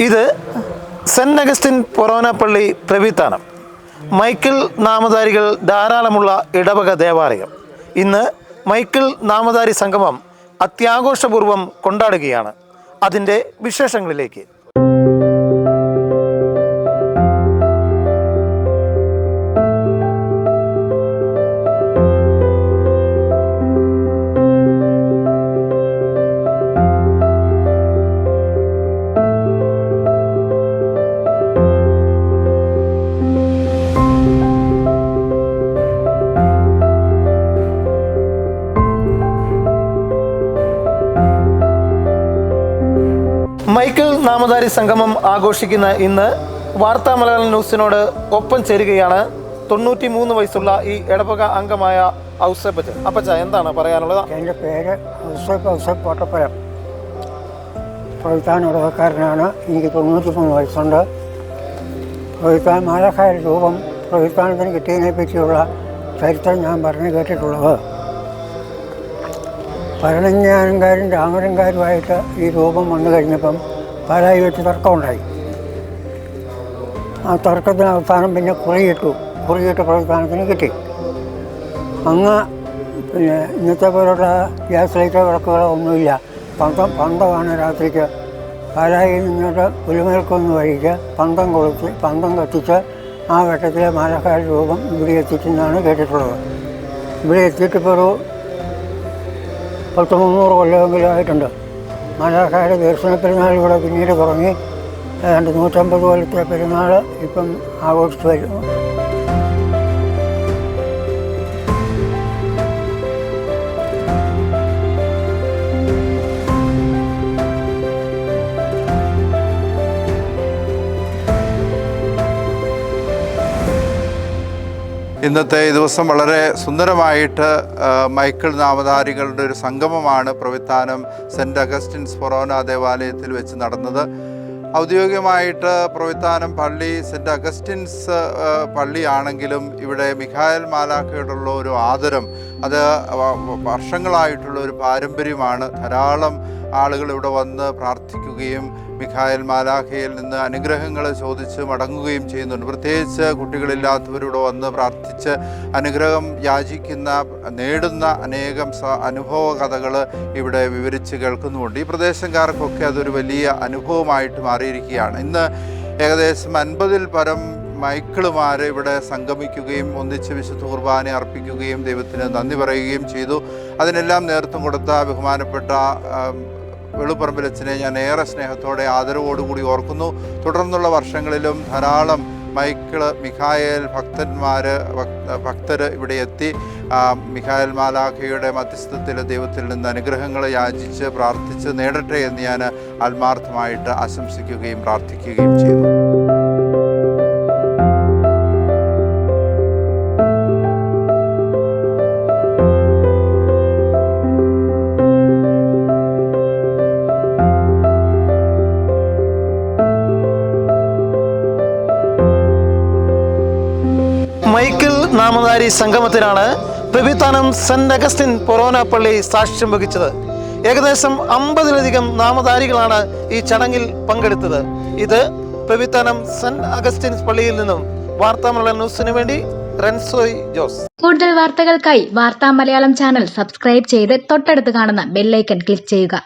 ഇത് saint Augustine പൊറോനപ്പള്ളി Pravithanam. Michael നാമധാരികൾ ധാരാളമുള്ള ഇടവക ദേവാലയം. ഇന്ന് മൈക്കിൾ നാമധാരി സംഗമം അത്യാഘോഷപൂർവം കൊണ്ടാടുകയാണ്. അതിന്റെ വിശേഷങ്ങളിലേക്ക്. മൈക്കിൾ നാമധാരി സംഗമം ആഘോഷിക്കുന്ന ഇന്ന് വാർത്താ മലയാളം ന്യൂസിനോട് ഒപ്പം ചേരുകയാണ്. തൊണ്ണൂറ്റി മൂന്ന് വയസ്സുള്ള ഈ ഇടവക അംഗമായ ഔസപ്പച്ച് അപ്പച്ച എന്താണ് പറയാനുള്ളത്? എന്റെ പേര് ഔസേപ്പ് ഔസേപ്പ് കോട്ടപ്പുരം. പ്രവിത്താൻ ഉടവക്കാരനാണ് എനിക്ക് തൊണ്ണൂറ്റി മൂന്ന് വയസ്സുണ്ട്. പ്രവിത്താൻ മാലക്കാര രൂപം പ്രവിത്താനത്തിന് കിട്ടിയതിനെ പറ്റിയുള്ള ചരിത്രം ഞാൻ പറഞ്ഞു കേട്ടിട്ടുള്ളത്. ഭരണജ്ഞാനങ്കാരും രാമരങ്കാരുമായിട്ട് ഈ രൂപം വന്നു കഴിഞ്ഞപ്പം പാലായി വെച്ച് തർക്കമുണ്ടായി. ആ തർക്കത്തിന് അവസാനം പിന്നെ കുറിയിട്ടു കുറിയിട്ട് പ്രവർത്തനത്തിന് കിട്ടി. അങ്ങ് പിന്നെ ഇന്നത്തെ പോലുള്ള ഗ്യാസ് ലൈറ്റോ വിളക്കുകളോ ഒന്നുമില്ല. പന്തം പന്തമാണ് രാത്രിക്ക്. പാലായിൽ നിന്നിട്ട് പുലിമേൽക്കൊന്ന് വഴിക്ക് പന്തം കൊളുത്തി പന്തം കത്തിച്ച് ആ വെട്ടത്തിലെ മാലക്കാട് രൂപം ഇവിടെ എത്തിച്ചെന്നാണ് കേട്ടിട്ടുള്ളത്. ഇവിടെ എത്തിയിട്ടിപ്പോൾ ഒരു പത്ത് മുന്നൂറ് കൊല്ലമെങ്കിലും ആയിട്ടുണ്ട്. മാലാക്കാട് ദർശന പെരുന്നാൾ ഇവിടെ പിന്നീട് തുടങ്ങി. ഏതാണ്ട് നൂറ്റമ്പത് കൊല്ലത്തെ പെരുന്നാൾ ഇപ്പം ആഘോഷിച്ച് വരുന്നു. ഇന്നത്തെ ദിവസം വളരെ സുന്ദരമായിട്ട് മൈക്കിൾ നാമധാരികളുടെ ഒരു സംഗമമാണ് പ്രവിത്താനം സെന്റ് അഗസ്റ്റിൻസ് ഫൊറോന ദേവാലയത്തിൽ വെച്ച് നടന്നത്. ഔദ്യോഗികമായിട്ട് പ്രവിത്താനം പള്ളി സെന്റ് അഗസ്റ്റിൻസ് പള്ളിയാണെങ്കിലും ഇവിടെ മിഖായൽ മാലാഖയോടുള്ള ഒരു ആദരം അത് വർഷങ്ങളായിട്ടുള്ള ഒരു പാരമ്പര്യമാണ്. ധാരാളം ആളുകൾ ഇവിടെ വന്ന് പ്രാർത്ഥിക്കുകയും മിഖായൽ മാലാഖയിൽ നിന്ന് അനുഗ്രഹങ്ങൾ ചോദിച്ച് മടങ്ങുകയും ചെയ്യുന്നുണ്ട്. പ്രത്യേകിച്ച് കുട്ടികളില്ലാത്തവരിവിടെ വന്ന് പ്രാർത്ഥിച്ച് അനുഗ്രഹം യാചിക്കുന്ന നേടുന്ന അനേകം അനുഭവ കഥകൾ ഇവിടെ വിവരിച്ച് കേൾക്കുന്നുമുണ്ട്. ഈ പ്രദേശംകാർക്കൊക്കെ അതൊരു വലിയ അനുഭവമായിട്ട് മാറിയിരിക്കുകയാണ്. ഇന്ന് ഏകദേശം അൻപതിൽ പരം മൈക്കിളുമാർ ഇവിടെ സംഗമിക്കുകയും ഒന്നിച്ച് വിശുദ്ധ കുർബാന അർപ്പിക്കുകയും ദൈവത്തിന് നന്ദി പറയുകയും ചെയ്തു. അതിനെല്ലാം നേതൃത്വം കൊടുത്ത ബഹുമാനപ്പെട്ട ആം, വെളുപ്പറമ്പിലച്ചനെ ഞാൻ ഏറെ സ്നേഹത്തോടെ ആദരവോടുകൂടി ഓർക്കുന്നു. തുടർന്നുള്ള വർഷങ്ങളിലും ധാരാളം മൈക്കിൾ മിഖായേൽ ഭക്തന്മാർ ഭക്തർ ഇവിടെ എത്തി. മിഖായൽ മാലാഖയുടെ മധ്യസ്ഥത്തിൽ ദൈവത്തിൽ നിന്ന് അനുഗ്രഹങ്ങൾ യാചിച്ച് പ്രാർത്ഥിച്ച് നേടട്ടെ എന്ന് ഞാൻ ആത്മാർത്ഥമായിട്ട് ആശംസിക്കുകയും പ്രാർത്ഥിക്കുകയും ചെയ്യുന്നു. മൈക്കിൾ നാമധാരി സംഗമത്തിനാണ് പ്രഭിത്താനം സെന്റ് അഗസ്റ്റിൻ പൊറോന പള്ളി സാക്ഷ്യം വഹിച്ചത്. ഏകദേശം അമ്പതിലധികം നാമധാരികളാണ് ഈ ചടങ്ങിൽ പങ്കെടുത്തത്. ഇത് പ്രഭിത്താനം സെന്റ് അഗസ്റ്റിൻ പള്ളിയിൽ നിന്നും വാർത്താമല ന്യൂസിനു വേണ്ടി റെൻസോയ് ജോസ്. കൂടുതൽ വാർത്തകൾക്കായി വാർത്താ മലയാളം ചാനൽ സബ്സ്ക്രൈബ് ചെയ്ത് തൊട്ടടുത്ത് കാണുന്ന ബെല്ലൈക്കൺ ക്ലിക്ക് ചെയ്യുക.